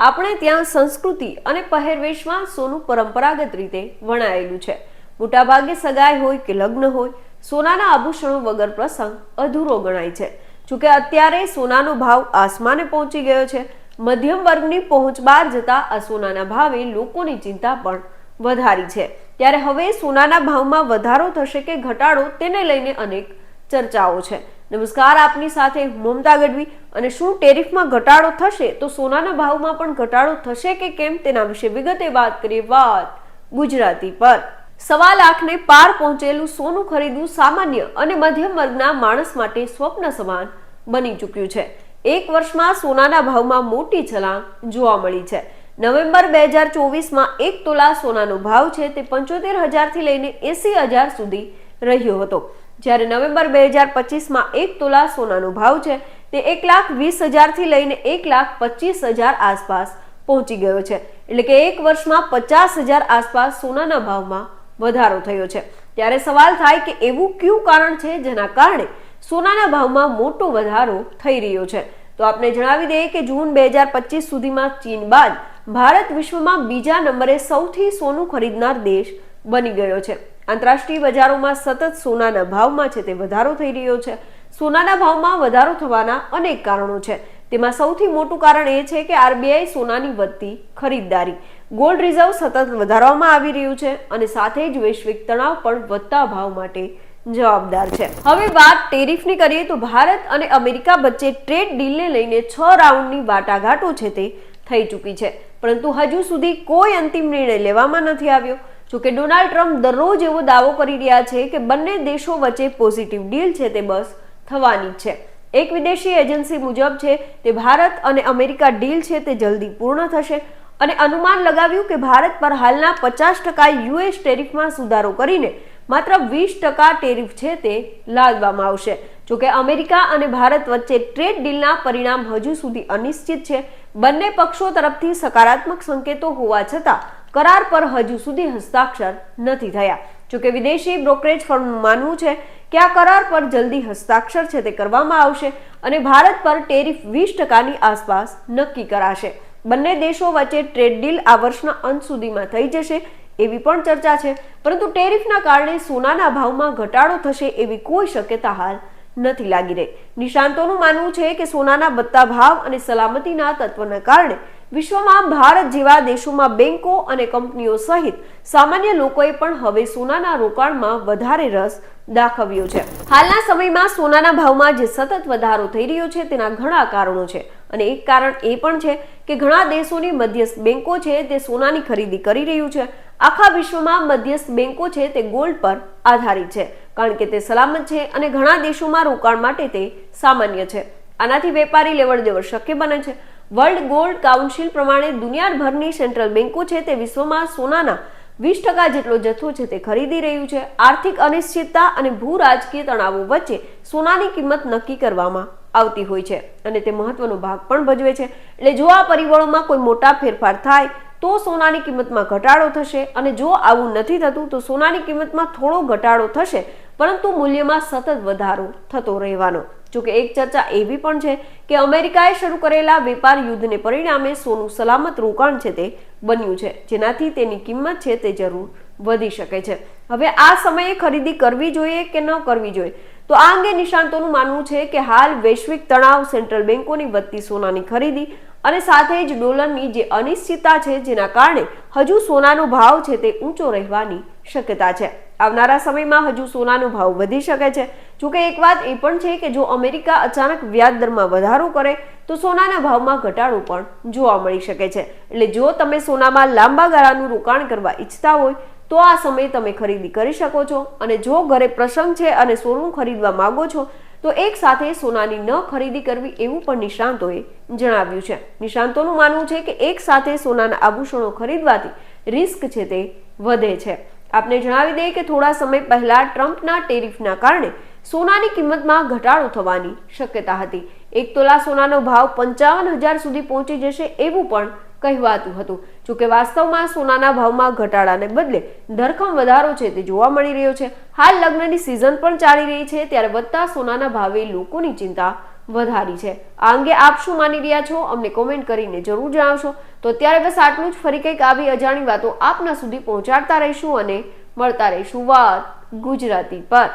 આપણે ત્યાં સંસ્કૃતિ અને પહેરવેશમાં સોનું પરંપરાગત રીતે વણાયેલું છે. મોટાભાગે સગાઈ હોય કે લગ્ન હોય, સોનાના આભૂષણો વગર પ્રસંગ અધૂરો ગણાય છે. જોકે અત્યારે સોનાનો ભાવ આસમાને પહોંચી ગયો છે. મધ્યમ વર્ગની પહોંચ બહાર જતા આ સોનાના ભાવે લોકોની ચિંતા પણ વધારી છે. ત્યારે હવે સોનાના ભાવમાં વધારો થશે કે ઘટાડો તેને લઈને અનેક ચર્ચાઓ છે. નમસ્કાર, આપની સાથે હું મમતા ગઢવી. અને શું ટેરિફમાં ઘટાડો થશે? તો સોનાના ભાવમાં પણ ઘટાડો થશે કે કેમ? તેના વિશે વિગતે વાત કરીએ વાત ગુજરાતી પર. સવા લાખને પાર પહોંચેલું સોનું ખરીદવું સામાન્ય અને મધ્યમ વર્ગના માણસ માટે સ્વપ્ન સમાન બની ચૂક્યું છે. એક વર્ષમાં સોનાના ભાવમાં મોટી છલાંગ જોવા મળી છે. નવેમ્બર બે હજાર ચોવીસમાં એક તોલા સોનાનો ભાવ છે તે પંચોતેર હજારથી લઈને એસી હજાર સુધી રહ્યો હતો. જ્યારે નવેમ્બર બે હજાર પચીસમાં એક તોલા સોનાનો ભાવ છે, તે એક લાખ વીસ હજારથી લઈને એક લાખ પચીસ હજાર આસપાસ પહોંચી ગયો છે. એટલે કે એક વર્ષમાં પચાસ હજાર આસપાસ સોનાના ભાવમાં વધારો થયો છે. ત્યારે સવાલ થાય કે એવું કયું કારણ છે જેના કારણે સોનાના ભાવમાં મોટો વધારો થઈ રહ્યો છે? તો આપણે જણાવી દઈએ કે જૂન બે હજાર પચીસ સુધીમાં ચીન બાદ ભારત વિશ્વમાં બીજા નંબરે સૌથી સોનું ખરીદનાર દેશ બની ગયો છે. આંતરરાષ્ટ્રીય બજારોમાં સતત સોનાના ભાવમાં છે તે વધારો થઈ રહ્યો છે. સોનાના ભાવમાં વધારો થવાના અનેક કારણો છે. તેમાં સૌથી મોટું કારણ એ છે કે આરબીઆઈ સોનાની વધતી ખરીદદારી. ગોલ્ડ રિઝર્વ સતત વધારવામાં આવી રહ્યું છે અને સાથે જ વૈશ્વિક તણાવ પણ વધતા ભાવ માટે જવાબદાર છે. હવે વાત ટેરિફની કરીએ તો ભારત અને અમેરિકા વચ્ચે ટ્રેડ ડીલને લઈને છ રાઉન્ડની વાટાઘાટો છે તે થઈ ચૂકી છે. પરંતુ હજુ સુધી કોઈ અંતિમ નિર્ણય લેવામાં નથી આવ્યો. જોકે ડોનાલ્ડ ટ્રમ્પ દરરોજ એવો દાવો કરી રહ્યા છે કે બંને દેશો વચ્ચે પોઝિટિવ ડીલ છે તે બસ થવાની છે. એક વિદેશી એજન્સી મુજબ છે તે ભારત અને અમેરિકા ડીલ છે તે જલ્દી પૂર્ણ થશે અને અનુમાન લગાવ્યું કે ભારત પર હાલના પચાસ ટકા યુએસ ટેરિફમાં સુધારો કરીને માત્ર વીસ ટકા ટેરિફ છે તે લાદવામાં આવશે. જોકે અમેરિકા અને ભારત વચ્ચે ટ્રેડ ડીલના પરિણામ હજુ સુધી અનિશ્ચિત છે. બંને પક્ષો તરફથી સકારાત્મક સંકેતો હોવા છતાં કરાર પર હજુ સુધી હસ્તાક્ષર નથી થયા. જોકે વિદેશી બ્રોકરેજ ફર્મનું માનવું છે કે આ કરાર પર જલ્દી હસ્તાક્ષર છે તે કરવામાં આવશે અને ભારત પર ટેરિફ વીસ ટકાની આસપાસ નક્કી કરાશે. બંને દેશો વચ્ચે ટ્રેડ ડીલ આ વર્ષના અંત સુધીમાં થઈ જશે એવી પણ ચર્ચા છે. પરંતુ ટેરિફના કારણે સોનાના ભાવમાં ઘટાડો થશે એવી કોઈ શક્યતા હાલ નથી લાગી રહી. નિષ્ણાંતોનું માનવું છે કે સોનાના વધતા ભાવ અને સલામતીના તત્વના કારણે વિશ્વમાં ભારત જેવા દેશોમાં બેન્કો અને કંપનીઓ સહિત સામાન્ય લોકોએ પણ હવે સોનાના રોકાણમાં વધારે રસ દાખવ્યો છે. હાલના સમયમાં સોનાના ભાવમાં જે સતત વધારો થઈ રહ્યો છે તેના ઘણા કારણો છે અને એક કારણ એ પણ છે કે ઘણા દેશોની મધ્યસ્થ બેન્કો છે તે સોનાની ખરીદી કરી રહ્યું છે. આખા વિશ્વમાં મધ્યસ્થ બેન્કો છે તે ગોલ્ડ પર આધારિત છે, કારણ કે તે સલામત છે અને ઘણા દેશોમાં રોકાણ માટે તે સામાન્ય છે. આનાથી વેપારી લેવડ દેવડ શક્ય બને છે. વર્લ્ડ ગોલ્ડ કાઉન્સિલ પ્રમાણે દુનિયાભરની સેન્ટ્રલ બેન્કો છે તે વિશ્વમાં સોનાના વીસ ટકા જેટલો જથ્થો છે તે ખરીદી રહ્યું છે. આર્થિક અનિશ્ચિતતા અને ભૂ રાજકીય તણાવો વચ્ચે સોનાની કિંમત નક્કી કરવામાં આવતી હોય છે અને તે મહત્વનો ભાગ પણ ભજવે છે. એટલે જો આ પરિબળોમાં કોઈ મોટા ફેરફાર થાય, તો સોનાની કિંમતમાં ઘટાડો થશે અને જો આવું નથી થતું, તો સોનાની કિંમતમાં થોડો ઘટાડો થશે, પરંતુ મૂલ્યમાં સતત વધારો થતો રહેવાનો. જોકે એક ચર્ચા એવી પણ છે કે અમેરિકાએ શરૂ કરેલા વેપાર યુદ્ધને પરિણામે સોનું સલામત રોકાણ છે તે બન્યું છે. જેનાથી તેની કિંમત છે તે જરૂર વધી શકે છે. હવે આ સમયે ખરીદી કરવી જોઈએ કે ન કરવી જોઈએ? તો આ અંગે નિષ્ણાંતોનું માનવું છે કે હાલ વૈશ્વિક તણાવ સેન્ટ્રલ બેન્કોની વધતી સોનાની ખરીદી અને સાથે જ ડોલરની જે અનિશ્ચિતતા છે જેના કારણે હજુ સોનાનો ભાવ છે તે ઊંચો રહેવાની શક્યતા છે. આવનારા સમયમાં હજુ સોનાનો ભાવ વધી શકે છે. જોકે એક વાત એ પણ છે કે જો અમેરિકા અચાનક વ્યાજ દરમાં વધારો કરે, તો સોનાના ભાવમાં ઘટાડો પણ જોવા મળી શકે છે. એટલે જો તમે સોનામાં લાંબા ગાળાનું રોકાણ કરવા ઈચ્છતા હોય, તો આ સમયે તમે ખરીદી કરી શકો છો. અને જો ઘરે પ્રસંગ છે અને સોનું ખરીદવા માંગો છો, તો એક સાથે સોનાની ન ખરીદી કરવી એવું પણ નિષ્ણાંતોએ જણાવ્યું છે. નિષ્ણાંતોનું માનવું છે કે એક સાથે સોનાના આભૂષણો ખરીદવાથી રિસ્ક છે તે વધે છે. આપને જણાવી દઈએ કે થોડા સમય પહેલા ટ્રમ્પના ટેરિફના કારણે સોનાની કિંમતમાં ઘટાડો થવાની શક્યતા હતી. એક તોલા સોનાનો ભાવ પંચાવન હજાર સુધી પહોંચી જશે એવું પણ કહેવાતું હતું. જોકે વાસ્તવમાં સોનાના ભાવમાં ઘટાડાને બદલે ધરખમ વધારો છે તે જોવા મળી રહ્યો છે. હાલ લગ્નની સિઝન પણ ચાલી રહી છે, ત્યારે વધતા સોનાના ભાવે લોકોની ચિંતા વધારી છે. આ અંગે આપ શું માની રહ્યા છો? અમને કોમેન્ટ કરીને જરૂર જણાવશો. તો અત્યારે બસ આટલું જ. ફરી કંઈક આવી અજાણી વાતો આપના સુધી પહોંચાડતા રહીશું અને મળતા રહીશું. વાત ગુજરાતી પર.